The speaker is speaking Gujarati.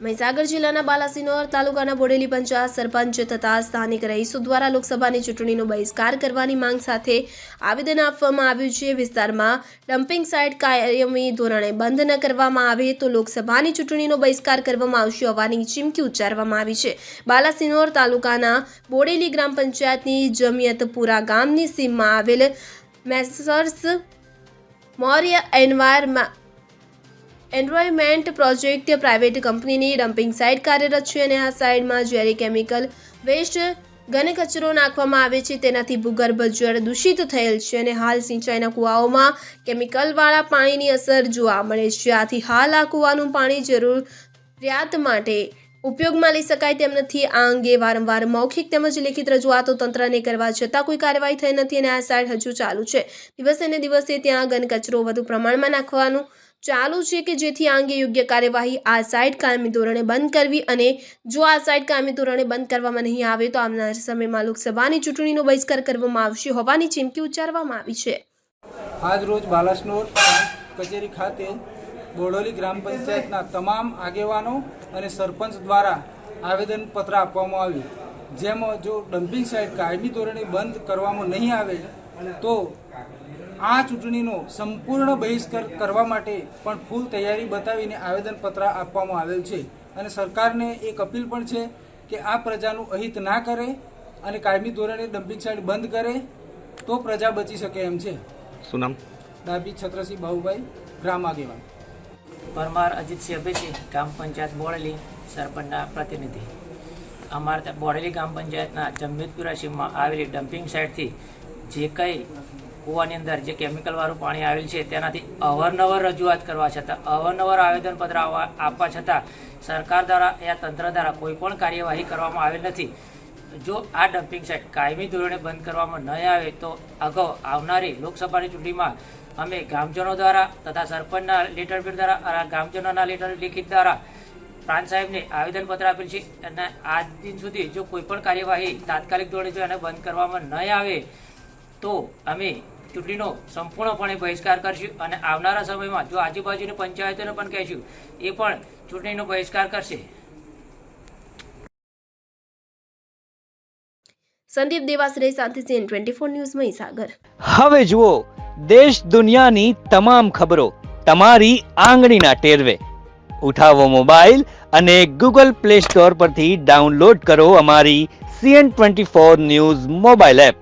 મહીસાગર જિલ્લાના બાલાસિનોર તાલુકાના બોડેલી પંચાયત સરપંચ તથા સ્થાનિક રહીશો દ્વારા લોકસભાની ચૂંટણીનો બહિષ્કાર કરવાની માંગ સાથે આવેદન આપવામાં આવ્યું છે. વિસ્તારમાં ડમ્પિંગ સાઇટ કાયમી ધોરણે બંધ ન કરવામાં આવે તો લોકસભાની ચૂંટણીનો બહિષ્કાર કરવામાં આવશે હોવાની ચીમકી ઉચ્ચારવામાં આવી છે. બાલાસિનોર તાલુકાના બોડેલી ગ્રામ પંચાયતની જમિયતપુરા ગામની સીમમાં આવેલ મેસર્સ મૌર્ય એન્વાયરમાં એન્વાયરમેન્ટ પ્રોજેક્ટ પ્રાઇવેટ કંપનીની ડમ્પિંગ સાઇટ કાર્યરત છે અને આ સાઇટમાં ઝેરી કેમિકલ વેસ્ટ ઘન કચરો નાખવામાં આવે છે, તેનાથી ભૂગર્ભ જળ દૂષિત થયેલ છે અને હાલ સિંચાઈના કૂવાઓમાં કેમિકલવાળા પાણીની અસર જોવા મળે છે. આથી હાલ આ કૂવાનું પાણી જરૂરિયાત માટે ઉપયોગમાં લઈ શકાય તેમ નથી. આ અંગે વારંવાર મૌખિક તેમજ લેખિત રજૂઆતો તંત્રને કરવા છતાં કોઈ કાર્યવાહી થઈ નથી અને આ સાઇટ હજુ ચાલુ છે. દિવસે ને દિવસે ત્યાં ઘન કચરો વધુ પ્રમાણમાં નાખવાનું ચાલુ છે કે જેથી આ અંગે યોગ્ય કાર્યવાહી આ સાઇટ કાયમી ધોરણે બંધ કરવી અને જો આ સાઇટ કાયમી ધોરણે બંધ કરવામાં નહીં આવે તો આવનાર સમયમાં લોકસભાની ચૂંટણીનો બહિષ્કાર કરવામાં આવશે હોવાની ચીમકી ઉચ્ચારવામાં આવી છે. આજ રોજ બાલાસનોર કચેરી ખાતે બોડોલી ગ્રામ પંચાયતના તમામ આગેવાનો અને સરપંચ દ્વારા આવેદનપત્ર આપવામાં આવ્યું. જેમાં જો ડમ્પિંગ સાઇટ કાયમી ધોરણે બંધ કરવામાં નહીં આવે તો આ ચૂંટણીનો સંપૂર્ણ બહિષ્કાર કરવા માટે પણ ફૂલ તૈયારી બતાવીને આવેદનપત્ર આપવામાં આવેલ છે. અને સરકારને એક અપીલ પણ છે કે આ પ્રજાનું અહિત ના કરે અને કાયમી ધોરણે ડમ્પિંગ સાઇટ બંધ કરે તો પ્રજા બચી શકે એમ છે. શું નામ? ડાબી છત્રસિંહ બાહુભાઈ ગ્રામ આગેવાન. પરમાર અજીતસિંહ અભયસિંહ ગ્રામ પંચાયત બોડેલી સરપંચના પ્રતિનિધિ. અમારા ત્યાં બોડેલી ગ્રામ પંચાયતના જમવેદપુરા સીમમાં આવેલી ડમ્પિંગ સાઇટથી જે કંઈ કૂવાની અંદર જે કેમિકલવાળું પાણી આવેલ છે, તેનાથી અવારનવાર રજૂઆત કરવા છતાં, અવારનવાર આવેદનપત્ર આપવા છતાં સરકાર દ્વારા યા તંત્ર દ્વારા કોઈપણ કાર્યવાહી કરવામાં આવેલ નથી. જો આ ડમ્પિંગ સાઇટ કાયમી ધોરણે બંધ કરવામાં નહીં આવે, તો અગાઉ આવનારી લોકસભાની ચૂંટણીમાં અમે ગામજનો દ્વારા તથા સરપંચના લેટર પેડ દ્વારા ગામજનોના લેટર લેખિત દ્વારા પ્રાંત સાહેબને આવેદનપત્ર આપેલ છે અને આજ દિન સુધી જો કોઈ પણ કાર્યવાહી તાત્કાલિક ધોરણે જો એને બંધ કરવામાં નહીં આવે, તો અમે ચૂંટણીનો સંપૂર્ણપણે બહિષ્કાર કરશું અને આવનારા સમયમાં જો આજુબાજુની પંચાયતોને પણ કહીશું એ પણ ચૂંટણીનો બહિષ્કાર કરશે. Sandeep Devasare Shantisinh twenty four news Mahisagar. હવે જુઓ દેશ દુનિયાની તમામ ખબરો તમારી આંગળીના ટેરવે. ઉઠાવો મોબાઈલ અને ગૂગલ પ્લે સ્ટોર પરથી ડાઉનલોડ કરો અમારી CN twenty four news mobile app.